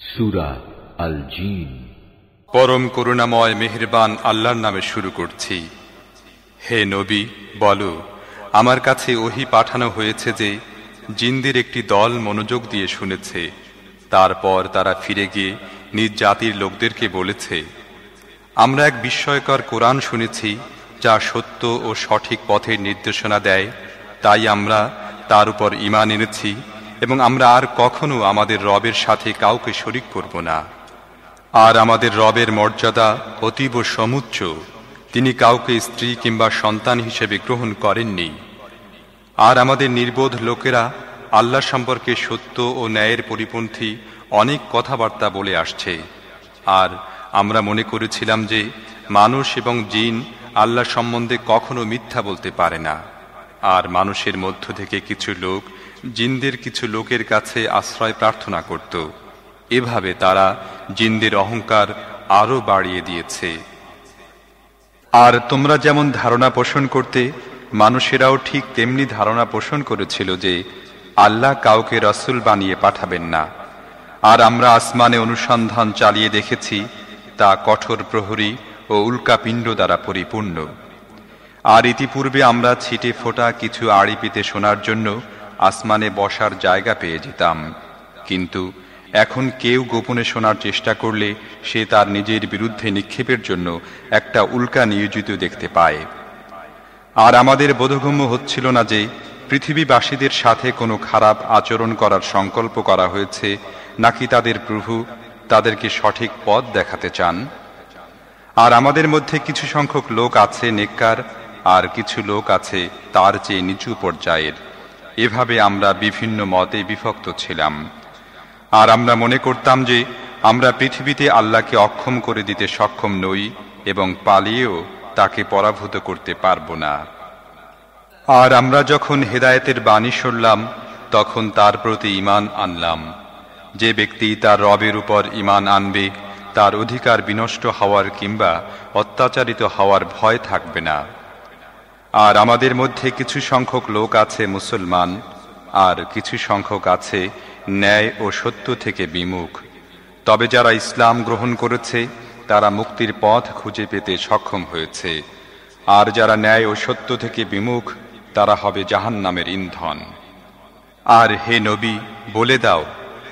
সুরা আল জিন পরম করুণাময় মেহেরবান আল্লাহর নামে শুরু করছি। হে নবী, বলো, আমার কাছে ওহি পাঠানো হয়েছে যে জিনদের একটি দল মনোযোগ দিয়ে শুনেছে, তারপর তারা ফিরে গিয়ে নিজ জাতির লোকদেরকে বলেছে, আমরা এক বিস্ময়কর কোরআন শুনেছি, যা সত্য ও সঠিক পথের নির্দেশনা দেয়, তাই আমরা তার উপর ইমান এনেছি এবং আমরা আর কখনো আমাদের রবের সাথে কাউকে শরিক করব না। আর আমাদের রবের মর্যাদা অতীব সমুচ্চ, তিনি কাউকে স্ত্রী কিংবা সন্তান হিসেবে গ্রহণ করেননি। আর আমাদের নির্বোধ লোকেরা আল্লাহ সম্পর্কে সত্য ও ন্যায়ের পরিপন্থী অনেক কথাবার্তা বলে আসছে। আর আমরা মনে করেছিলাম যে মানুষ এবং জিন আল্লাহ সম্বন্ধে কখনো মিথ্যা বলতে পারে না। আর মানুষের মধ্য থেকে কিছু লোক জিনদের কিছু লোকের কাছে আশ্রয় প্রার্থনা করত। এভাবে তারা জিনদের অহংকার আরও বাড়িয়ে দিয়েছে। আর তোমরা যেমন ধারণা পোষণ করতে, মানুষেরাও ঠিক তেমনি ধারণা পোষণ করেছিল যে আল্লাহ কাউকে রসুল বানিয়ে পাঠাবেন না। আর আমরা আসমানে অনুসন্ধান চালিয়ে দেখেছি, তা কঠোর প্রহরী ও উল্কাপিণ্ড দ্বারা পরিপূর্ণ। আর ইতিপূর্বে আমরা ছিটে ফোটা কিছু আড়ি পেতে শোনার জন্য আসমানে বসার জায়গা পেয়ে যেতাম। কিন্তু এখন কেউ গোপনে শোনার চেষ্টা করলে সে তার নিজের বিরুদ্ধে নিক্ষেপের জন্য একটা উল্কা নিয়োজিত দেখতে পায়। আর আমাদের বোধগম্য হচ্ছিল না যে পৃথিবীবাসীদের সাথে কোনো খারাপ আচরণ করার সংকল্প করা হয়েছে, নাকি তাদের প্রভু তাদেরকে সঠিক পথ দেখাতে চান। আর আমাদের মধ্যে কিছু সংখ্যক লোক আছে, নেককার আর কিছু লোক আছে তার চেয়ে নিচু পর্যায়ের। এভাবে আমরা বিভিন্ন মতে বিভক্ত ছিলাম। আর আমরা মনে করতাম যে আমরা পৃথিবীতে আল্লাহকে অক্ষম করে দিতে সক্ষম নই এবং পালিয়েও তাকে পরাভূত করতে পারব না। আর আমরা যখন হেদায়েতের বাণী শুনলাম, তখন তার প্রতি ইমান আনলাম। যে ব্যক্তি তার রবের উপর ইমান আনবে, তার অধিকার বিনষ্ট হওয়ার কিংবা অত্যাচারিত হওয়ার ভয় থাকবে না। আর আমাদের মধ্যে কিছু সংখ্যক লোক আছে মুসলমান, আর কিছু সংখ্যক আছে ন্যায় ও সত্য থেকে বিমুখ। তবে যারা ইসলাম গ্রহণ করেছে, তারা মুক্তির পথ খুঁজে পেতে সক্ষম হয়েছে। আর যারা ন্যায় ও সত্য থেকে বিমুখ, তারা হবে জাহান নামের ইন্ধন। আর হে নবী, বলে দাও,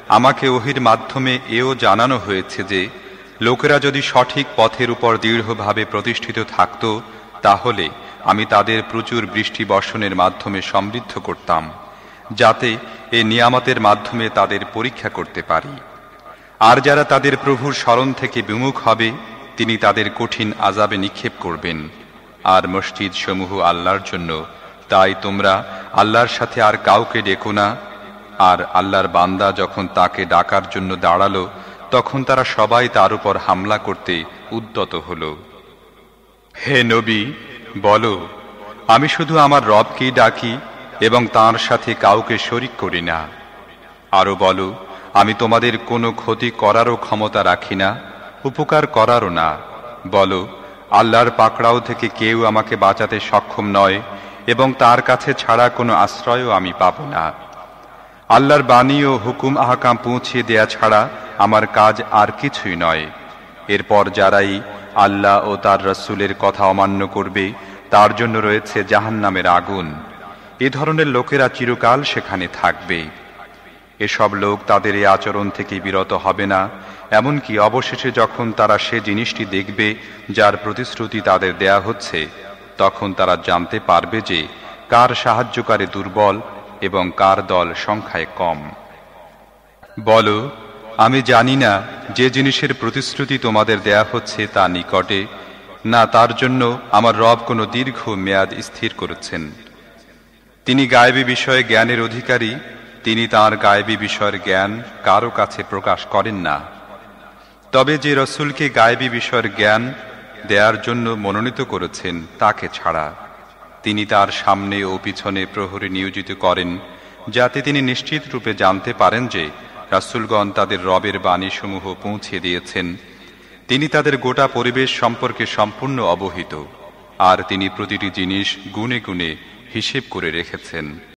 আমাকে ওহির মাধ্যমে এও জানানো হয়েছে যে, লোকেরা যদি সঠিক পথের উপর দৃঢ়ভাবে প্রতিষ্ঠিত থাকত, তাহলে আমি তাদের প্রচুর বৃষ্টি বর্ষণের মাধ্যমে সমৃদ্ধ করতাম, যাতে এ নিয়ামতের মাধ্যমে তাদের পরীক্ষা করতে পারি। আর যারা তাদের প্রভুর স্মরণ থেকে বিমুখ হবে, তিনি তাদের কঠিন আজাবে নিক্ষেপ করবেন। আর মসজিদ সমূহ আল্লাহর জন্য, তাই তোমরা আল্লাহর সাথে আর কাউকে ডেকো না। আর আল্লাহর বান্দা যখন তাকে ডাকার জন্য দাঁড়াল, তখন তারা সবাই তার উপর হামলা করতে উদ্যত হল। হে নবী বলো, আমি শুধু আমার রবকেই ডাকি এবং তার সাথে কাউকে শরিক করি না। আরও বলো, আমি তোমাদের কোনো ক্ষতি করারও ক্ষমতা রাখি না, উপকার করারও না। বলো, আল্লাহর পাকড়াও থেকে কেউ আমাকে বাঁচাতে সক্ষম নয় এবং তার কাছে ছাড়া কোনো আশ্রয়ও আমি পাব না। আল্লাহর বাণী ও হুকুম আহকাম পৌঁছিয়ে দেয়া ছাড়া আমার কাজ আর কিছুই নয়। এরপর যারাই আল্লাহ ও তার রসুলের কথা অমান্য করবে, তার জন্য রয়েছে জাহান নামের আগুন। এ ধরনের লোকেরা চিরকাল সেখানে থাকবে। এসব লোক তাদের এই আচরণ থেকে বিরত হবে না, এমনকি অবশেষে যখন তারা সে জিনিসটি দেখবে যার প্রতিশ্রুতি তাদের দেয়া হচ্ছে, তখন তারা জানতে পারবে যে কার সাহায্যকারী দুর্বল এবং কার দল সংখ্যায় কম। বলো আমি জানি না যে জিনিসের প্রতিশ্রুতি তোমাদের দেয়া হচ্ছে তা নিকটে, না তার জন্য আমার রব কোনো দীর্ঘ মেয়াদ স্থির করেছেন। তিনি গায়েবী বিষয়ে জ্ঞানের অধিকারী, তিনি তার গায়েবী বিষয়ের জ্ঞান কারও কাছে প্রকাশ করেন না। তবে যে রসুলকে গায়েবী বিষয়ের জ্ঞান দেওয়ার জন্য মনোনীত করেছেন, তাকে ছাড়া তিনি তার সামনে ও পিছনে প্রহরী নিয়োজিত করেন, যাতে তিনি নিশ্চিত রূপে জানতে পারেন যে রাসুলগণ তাদের রবের বাণীসমূহ পৌঁছে দিয়েছেন। তিনি তাদের গোটা পরিবেশ সম্পর্কে সম্পূর্ণ অবহিত, আর তিনি প্রতিটি জিনিস গুণে গুণে হিসেব করে রেখেছেন।